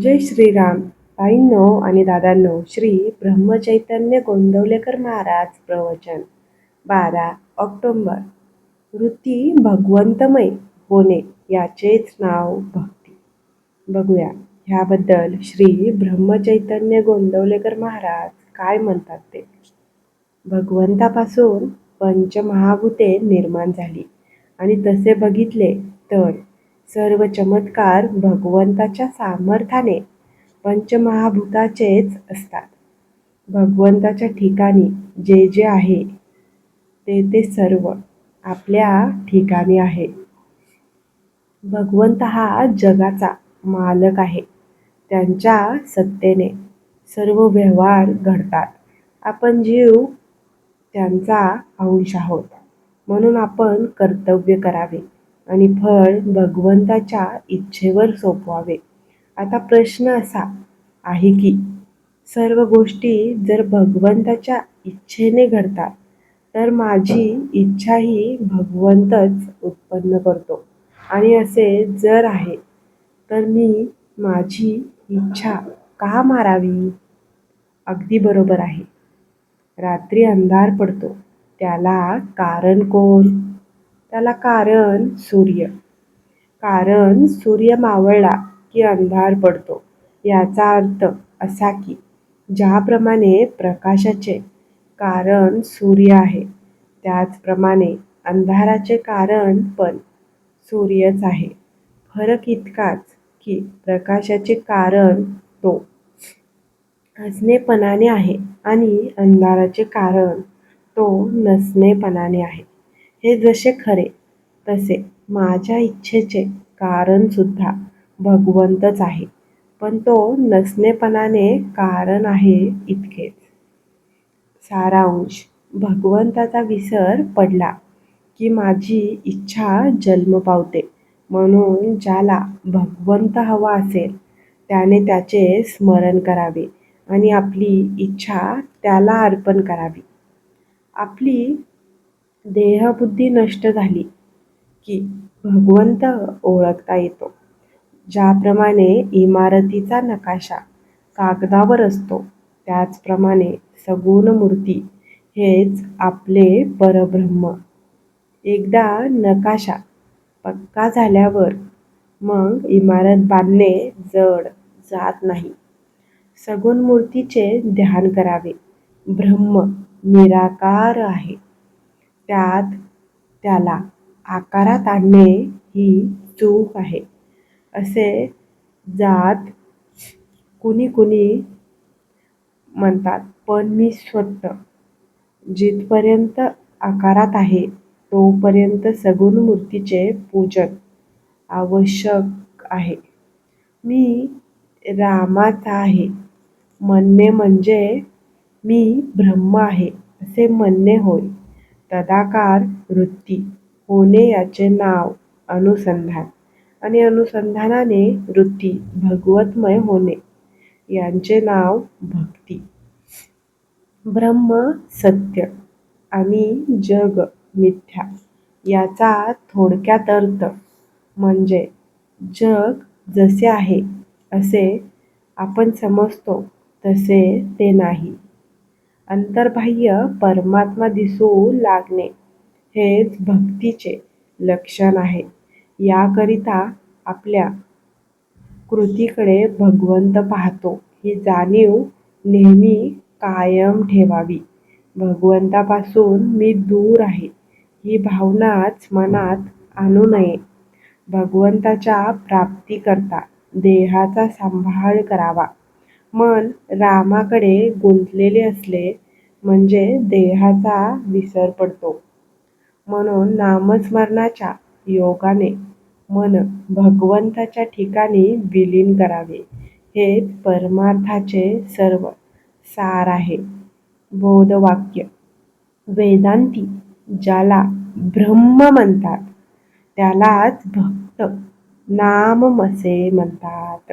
जय श्रीराम. आईंनो आणि दादांनो श्री ब्रह्मचैतन्य गोंदवलेकर महाराज प्रवचन. बारा ऑक्टोंबर. वृत्ती भगवंतमय होणे याचेच नाव भक्ती. बघूया ह्याबद्दल श्री ब्रह्मचैतन्य गोंदवलेकर महाराज काय म्हणतात ते? भगवंतापासून पंचमहाभूते निर्माण झाली आणि तसे बघितले तर सर्व चमत्कार भगवंताच्या सामर्थ्याने पंचमहाभूताचेच असतात. भगवंताच्या ठिकाणी जे जे आहे ते ते सर्व आपल्या ठिकाणी आहे. भगवंत हा जगाचा मालक आहे. त्यांच्या सत्तेने सर्व व्यवहार घडतात. आपण जीव त्यांचा अंश आहोत. म्हणून आपण कर्तव्य करावे. आणि फळ भगवंताच्या इच्छेवर सोपवावे. आता प्रश्न असा आहे की सर्व गोष्टी जर भगवंताच्या इच्छेने घडतात तर माझी इच्छाही भगवंतच उत्पन्न करतो. आणि असे जर आहे तर मी माझी इच्छा का मारावी? अगदी बरोबर आहे. रात्री अंधार पडतो. त्याला कारण कोण? त्याला कारण सूर्य. कारण सूर्य मावळला की अंधार पडतो. याचा अर्थ असा की ज्याप्रमाणे प्रकाशाचे कारण सूर्य आहे त्याचप्रमाणे अंधाराचे कारण पण सूर्यच आहे. फरक इतकाच की प्रकाशाचे कारण तो असणेपणाने आहे आणि अंधाराचे कारण तो नसणेपणाने आहे. हे जसे खरे तसे माझ्या इच्छेचे कारणसुद्धा भगवंतच आहे. पण तो नसणेपणाने कारण आहे इतकेच. सारांश. भगवंताचा विसर पडला की माझी इच्छा जन्म पावते. म्हणून ज्याला भगवंत हवा असेल त्याने त्याचे स्मरण करावे आणि आपली इच्छा त्याला अर्पण करावी. आपली देहबुद्धी नष्ट झाली की भगवंत ओळखता येतो. ज्याप्रमाणे इमारतीचा नकाशा कागदावर असतो त्याचप्रमाणे सगुण मूर्ती हेच आपले परब्रह्म. एकदा नकाशा पक्का झाल्यावर मग इमारत बांधणे जड जात नाही. सगुण मूर्तीचे ध्यान करावे. ब्रह्म निराकार आहे. त्यात त्याला आकारात आणणे ही चूक आहे. असे जात कुणी कुणी म्हणतात पण मी स्वतः. जिथपर्यंत आकारात आहे तोपर्यंत सगुण मूर्तीचे पूजन आवश्यक आहे. मी रामाचा आहे. म्हणणे म्हणजे मी ब्रह्म आहे असे म्हणणे होय. तदाकार वृत्ती होणे याचे नाव अनुसंधान. आणि अनुसंधानाने वृत्ती भगवतमय होणे यांचे नाव भक्ती. ब्रह्म सत्य आणि जग मिथ्या याचा थोडक्यात अर्थ म्हणजे जग जसे आहे असे आपण समजतो तसे ते नाही. अंतर्बाह्य परमात्मा दिसू लागणे हेच भक्तीचे लक्षण आहे. याकरिता आपल्या कृतीकडे भगवंत पाहतो. ही जाणीव नेहमी कायम ठेवावी. भगवंतापासून मी दूर आहे. ही भावनाच मनात आणू नये. भगवंताच्या प्राप्तीकरता देहाचा सांभाळ करावा. मन रामाकडे गुंतलेले असले म्हणजे देहाचा विसर पडतो. म्हणून नामस्मरणाच्या योगाने मन भगवंताच्या ठिकाणी विलीन करावे. हेच परमार्थाचे सर्व सार आहे. बोधवाक्य. वेदांती ज्याला ब्रह्म म्हणतात त्यालाच भक्त नाममसे म्हणतात.